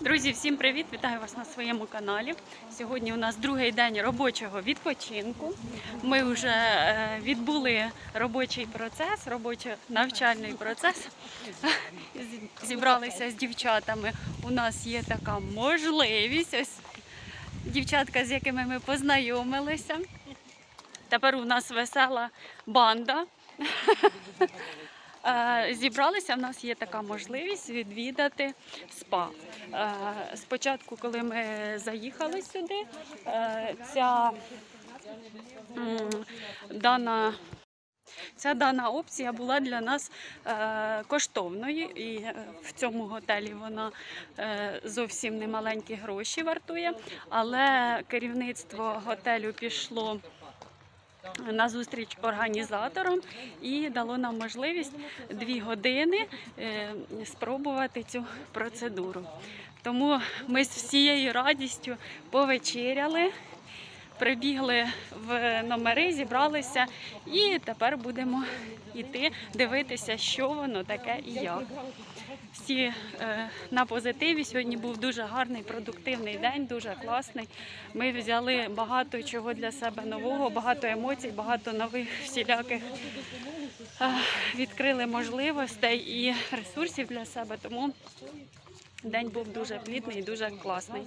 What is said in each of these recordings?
Друзі, всім привіт! Вітаю вас на своєму каналі. Сьогодні у нас другий день робочого відпочинку. Ми вже е, відбули робочий процес, робочо-навчальний процес. Зібралися з дівчатами. У нас є така можливість. Ось дівчатка, з якими ми познайомилися. Тепер у нас весела банда. Е, Зібралися, в нас є така можливість відвідати спа. Е, Спочатку, коли ми заїхали сюди, е, ця дана. Ця дана опція була для нас е, коштовною, і в цьому готелі вона е, зовсім не маленькі гроші вартує. Але керівництво готелю пішло на зустріч організаторам і дало нам можливість дві години е, спробувати цю процедуру. Тому ми з всією радістю повечеряли, прибігли в номери, зібралися і тепер будемо йти дивитися, що воно таке і як. Всі е, на позитиві. Сьогодні був дуже гарний, продуктивний день, дуже класний. Ми взяли багато чого для себе нового, багато емоцій, багато нових всіляких е, відкрили можливостей і ресурсів для себе. Тому день був дуже плідний, дуже класний.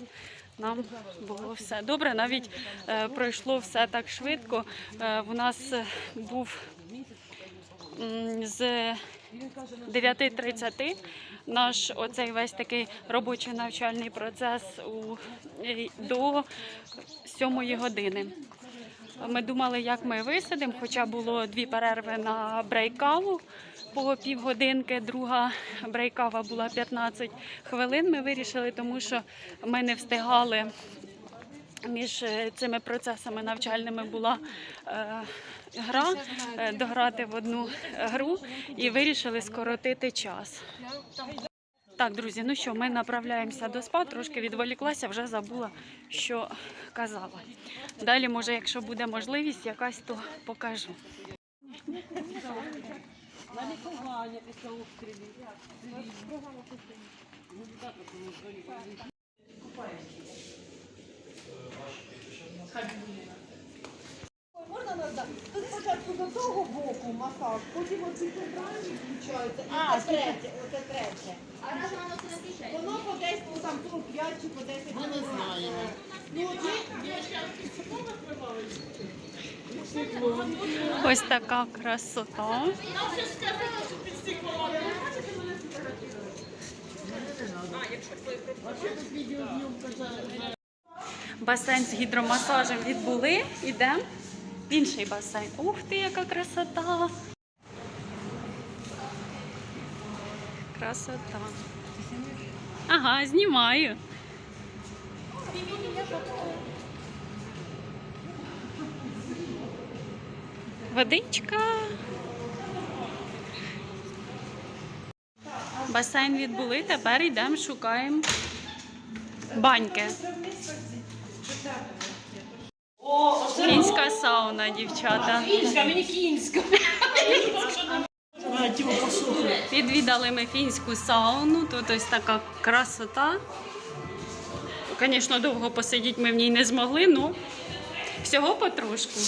Нам було все добре. Навіть е, пройшло все так швидко. Е, у нас був з 9.30 наш оцей весь такий робочий навчальний процес у, е, до 7 години. Ми думали, як ми висадимо, хоча було дві перерви на брейкаву по півгодинки, друга брейкава була 15 хвилин. Ми вирішили, тому що ми не встигали між е, цими процесами навчальними була е, гра, е, дограти в одну гру і вирішили скоротити час. Так, друзі, ну що, ми направляємося до спа, трошки відволіклася, вже забула, що казала. Далі, може, якщо буде можливість якась, то покажу. На лікування після обстрілів. Можна назад? Тут спочатку до того боку масаж, потім оці центральні включаються. А, це третє, оце третє. А разом воно це не. Воно по десь по там 45 чи по 10 Ми не знаємо. Ну, оці, Ось така красота. Басейн з гідромасажем відбули. Ідемо інший басейн. Ух ти, яка красота! Красота. Ага, знімаю. Водичка. Басейн відбули, тепер йдемо, шукаємо баньки. Фінська сауна, дівчата. Фінська, мені фінська. Відвідали ми фінську сауну. Тут ось така красота. Звісно, довго посидіти ми в ній не змогли, ну всього потрошку.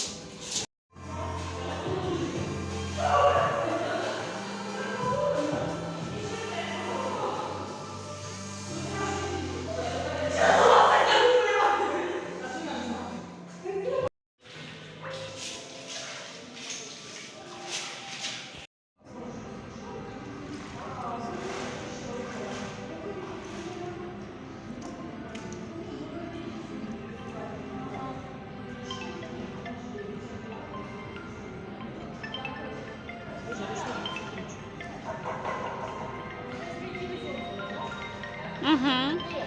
Mm-hmm.